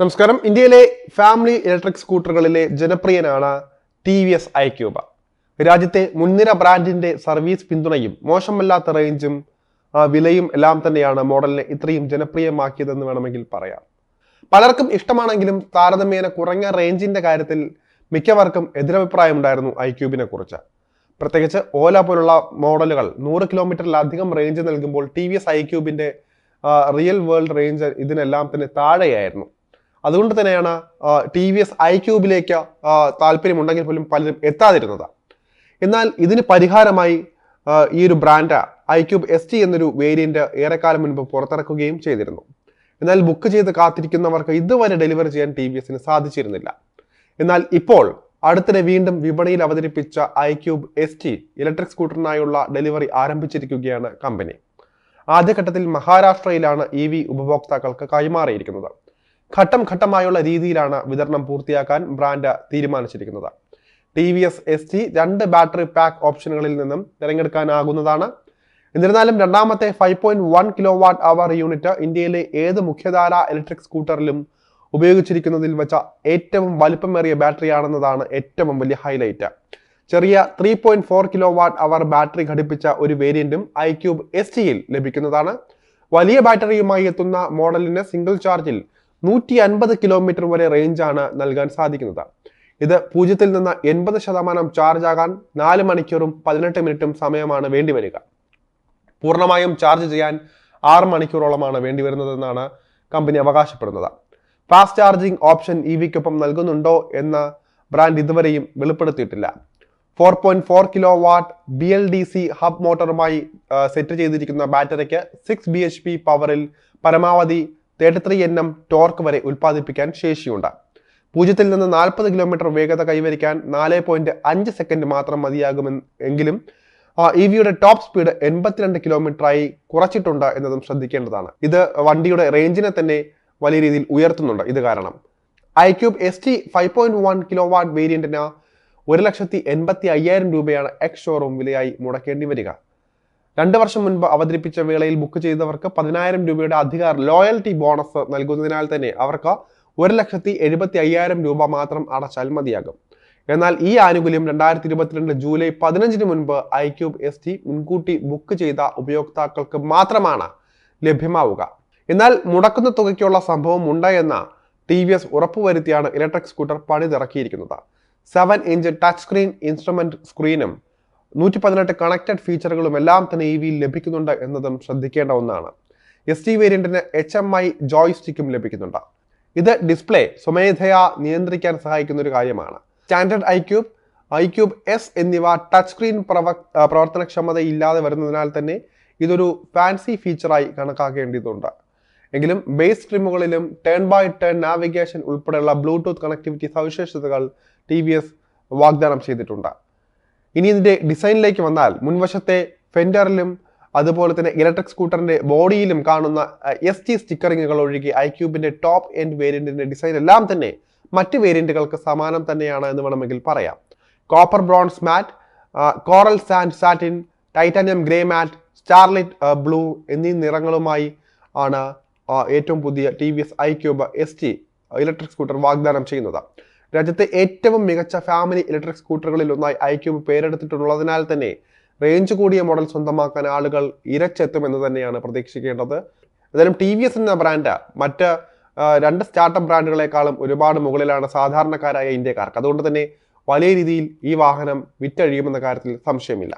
നമസ്കാരം. ഇന്ത്യയിലെ family electric സ്കൂട്ടറുകളിലെ ജനപ്രിയനാണ് ടി വി എസ് ഐക്യൂബ. രാജ്യത്തെ മുൻനിര ബ്രാൻഡിന്റെ സർവീസ് പിന്തുണയും മോശമല്ലാത്ത റേഞ്ചും വിലയും എല്ലാം തന്നെയാണ് മോഡലിനെ ഇത്രയും ജനപ്രിയമാക്കിയതെന്ന് വേണമെങ്കിൽ പറയാം. പലർക്കും ഇഷ്ടമാണെങ്കിലും താരതമ്യേന കുറഞ്ഞ റേഞ്ചിന്റെ കാര്യത്തിൽ മിക്കവർക്കും എതിരഭിപ്രായമുണ്ടായിരുന്നു ഐക്യൂബിനെ ക്യൂബിനെ കുറിച്ച്. പ്രത്യേകിച്ച് ഓല പോലുള്ള മോഡലുകൾ നൂറ് കിലോമീറ്ററിലധികം റേഞ്ച് നൽകുമ്പോൾ ടി വി എസ് ഐക്യൂബിന്റെ റിയൽ വേൾഡ് റേഞ്ച് ഇതിനെല്ലാം തന്നെ താഴെയായിരുന്നു. അതുകൊണ്ട് തന്നെയാണ് ടി വി എസ് ഐ ക്യൂബിലേക്ക് താല്പര്യമുണ്ടെങ്കിൽ പോലും പലരും എത്താതിരുന്നത്. എന്നാൽ ഇതിന് പരിഹാരമായി ഈ ഒരു brand I cube S T എന്നൊരു വേരിയന്റ് ഏറെക്കാലം മുൻപ് പുറത്തിറക്കുകയും ചെയ്തിരുന്നു. എന്നാൽ ബുക്ക് ചെയ്ത് കാത്തിരിക്കുന്നവർക്ക് ഇതുവരെ ഡെലിവർ ചെയ്യാൻ ടി വി എസിന് സാധിച്ചിരുന്നില്ല. എന്നാൽ ഇപ്പോൾ അടുത്തിടെ വീണ്ടും വിപണിയിൽ അവതരിപ്പിച്ച I cube S T electric സ്കൂട്ടറിനായുള്ള ഡെലിവറി ആരംഭിച്ചിരിക്കുകയാണ് കമ്പനി ആദ്യഘട്ടത്തിൽ മഹാരാഷ്ട്രയിലാണ് ഇ വി ഉപഭോക്താക്കൾക്ക് കൈമാറിയിരിക്കുന്നത്. ഘട്ടം ഘട്ടമായുള്ള രീതിയിലാണ് വിതരണം പൂർത്തിയാക്കാൻ ബ്രാൻഡ് തീരുമാനിച്ചിരിക്കുന്നത്. T V S S T രണ്ട് ബാറ്ററി പാക്ക് ഓപ്ഷനുകളിൽ നിന്നും തിരഞ്ഞെടുക്കാനാകുന്നതാണ്. എന്നിരുന്നാലും രണ്ടാമത്തെ five point one kilo watt hour unit ഇന്ത്യയിലെ ഏത് മുഖ്യധാര ഇലക്ട്രിക് സ്കൂട്ടറിലും ഉപയോഗിച്ചിരിക്കുന്നതിൽ വെച്ച ഏറ്റവും വലിപ്പമേറിയ ബാറ്ററിയാണെന്നതാണ് ഏറ്റവും വലിയ ഹൈലൈറ്റ് ചെറിയ three point four kilo watt hour battery ഘടിപ്പിച്ച ഒരു വേരിയന്റും ഐ ക്യൂബ് എസ് ടിയിൽ ലഭിക്കുന്നതാണ്. വലിയ ബാറ്ററിയുമായി എത്തുന്ന മോഡലിന് സിംഗിൾ ചാർജിൽ നൂറ്റി അൻപത് കിലോമീറ്റർ വരെ റേഞ്ചാണ് നൽകാൻ സാധിക്കുന്നത്. ഇത് പൂജ്യത്തിൽ നിന്ന് എൺപത് ശതമാനം ചാർജ് ആകാൻ നാല് മണിക്കൂറും പതിനെട്ട് മിനിറ്റും സമയമാണ് വേണ്ടിവരിക പൂർണമായും ചാർജ് ചെയ്യാൻ ആറ് മണിക്കൂറോളമാണ് വേണ്ടിവരുന്നതെന്നാണ് കമ്പനി അവകാശപ്പെടുന്നത്. ഫാസ്റ്റ് ചാർജിംഗ് ഓപ്ഷൻ ഇ വിക്കൊപ്പം നൽകുന്നുണ്ടോ എന്ന ബ്രാൻഡ് ഇതുവരെയും വെളിപ്പെടുത്തിയിട്ടില്ല. Four point four kilo watt B L D C hub മോട്ടറുമായി set ചെയ്തിരിക്കുന്ന ബാറ്ററിക്ക് സിക്സ് ബി എച്ച് പി പവറിൽ പരമാവധി thirty three N M torque വരെ ഉൽപ്പാദിപ്പിക്കാൻ ശേഷിയുണ്ട്. പൂജ്യത്തിൽ നിന്ന് നാൽപ്പത് കിലോമീറ്റർ വേഗത കൈവരിക്കാൻ നാല് പോയിന്റ് അഞ്ച് സെക്കൻഡ് മാത്രം മതിയാകുമെന്ന് എങ്കിലും ഇ വിയുടെ ടോപ്പ് സ്പീഡ് എൺപത്തിരണ്ട് കിലോമീറ്ററായി കുറച്ചിട്ടുണ്ട് എന്നതും ശ്രദ്ധിക്കേണ്ടതാണ്. ഇത് വണ്ടിയുടെ റേഞ്ചിനെ തന്നെ വലിയ രീതിയിൽ ഉയർത്തുന്നുണ്ട്. ഇത് കാരണം. IQube S T five point one kilo watt വേരിയന്റിന് ഒരു ലക്ഷത്തി എൺപത്തി അയ്യായിരം രൂപയാണ് എക്സ് ഷോറൂം വിലയായി മുടക്കേണ്ടി വരിക. രണ്ട് വർഷം മുൻപ് അവതരിപ്പിച്ച വേളയിൽ ബുക്ക് ചെയ്തവർക്ക് പതിനായിരം രൂപയുടെ അധികാർ ലോയൽറ്റി ബോണസ് നൽകുന്നതിനാൽ തന്നെ അവർക്ക് ഒരു ലക്ഷത്തി എഴുപത്തി അയ്യായിരം രൂപ മാത്രം അടച്ചാൽ മതിയാകും. എന്നാൽ ഈ ആനുകൂല്യം രണ്ടായിരത്തി ഇരുപത്തിരണ്ട് ജൂലൈ പതിനഞ്ചിന് മുൻപ് ഐ ക്യൂബ് എസ് ടി മുൻകൂട്ടി ബുക്ക് ചെയ്ത ഉപയോക്താക്കൾക്ക് മാത്രമാണ് ലഭ്യമാവുക. എന്നാൽ മുടക്കുന്ന തുകയ്ക്കുള്ള സംഭവം ഉണ്ട് എന്ന ടി വി എസ് ഉറപ്പുവരുത്തിയാണ് electric scooter പണിതിറക്കിയിരിക്കുന്നത്. Seven inch touch screen instrument സ്ക്രീനും നൂറ്റി പതിനെട്ട് കണക്റ്റഡ് ഫീച്ചറുകളും എല്ലാം തന്നെ ഇ വിയിൽ ലഭിക്കുന്നുണ്ട് എന്നതും ശ്രദ്ധിക്കേണ്ട ഒന്നാണ്. എസ് ടി വേരിയന്റിന് എച്ച് എം ഐ ജോയ്സ്റ്റിക്കും ലഭിക്കുന്നുണ്ട്. ഇത് ഡിസ്പ്ലേ സ്വമേധയാ നിയന്ത്രിക്കാൻ സഹായിക്കുന്ന ഒരു കാര്യമാണ്. Standard iQube I cube S എന്നിവ ടച്ച് സ്ക്രീൻ പ്രവ ഇല്ലാതെ വരുന്നതിനാൽ തന്നെ ഇതൊരു ഫാൻസി ഫീച്ചറായി കണക്കാക്കേണ്ടതുണ്ട്. എങ്കിലും ബേസ് സ്ട്രീമുകളിലും ടേൺ ബൈ ടേൺ നാവിഗേഷൻ ഉൾപ്പെടെയുള്ള ബ്ലൂടൂത്ത് കണക്ടിവിറ്റി സവിശേഷതകൾ ടി വി എസ് വാഗ്ദാനം ചെയ്തിട്ടുണ്ട്. ഇനി ഇതിന്റെ ഡിസൈനിലേക്ക് വന്നാൽ മുൻവശത്തെ ഫെൻഡറിലും അതുപോലെ തന്നെ ഇലക്ട്രിക് സ്കൂട്ടറിന്റെ ബോഡിയിലും കാണുന്ന എസ് ടി സ്റ്റിക്കറിങ്ങുകൾ ഒഴികെ ഐ ക്യൂബിന്റെ ടോപ്പ് എൻഡ് വേരിയന്റിന്റെ ഡിസൈൻ എല്ലാം തന്നെ മറ്റ് വേരിയന്റുകൾക്ക് സമാനം തന്നെയാണ് എന്ന് വേണമെങ്കിൽ പറയാം. Copper bronze matte coral sand satin titanium grey matte starlit blue എന്നീ നിറങ്ങളുമായി ആണ് ഏറ്റവും പുതിയ T V S iQube S T electric scooter വാഗ്ദാനം ചെയ്യുന്നത്. രാജ്യത്തെ ഏറ്റവും മികച്ച ഫാമിലി ഇലക്ട്രിക് സ്കൂട്ടറുകളിൽ ഒന്നായി ഐക്യൂബ് പേരെടുത്തിട്ടുള്ളതിനാൽ തന്നെ റേഞ്ച് കൂടിയ മോഡൽ സ്വന്തമാക്കാൻ ആളുകൾ ഇരച്ചെത്തുമെന്ന് തന്നെയാണ് പ്രതീക്ഷിക്കേണ്ടത്. എന്തായാലും ടി വി എസ് എന്ന ബ്രാൻഡ് മറ്റ് രണ്ട് സ്റ്റാർട്ടപ്പ് ബ്രാൻഡുകളെക്കാളും ഒരുപാട് മുകളിലാണ് സാധാരണക്കാരായ ഇന്ത്യക്കാർക്ക്. അതുകൊണ്ട് തന്നെ വലിയ രീതിയിൽ ഈ വാഹനം വിറ്റഴിയുമെന്ന കാര്യത്തിൽ സംശയമില്ല.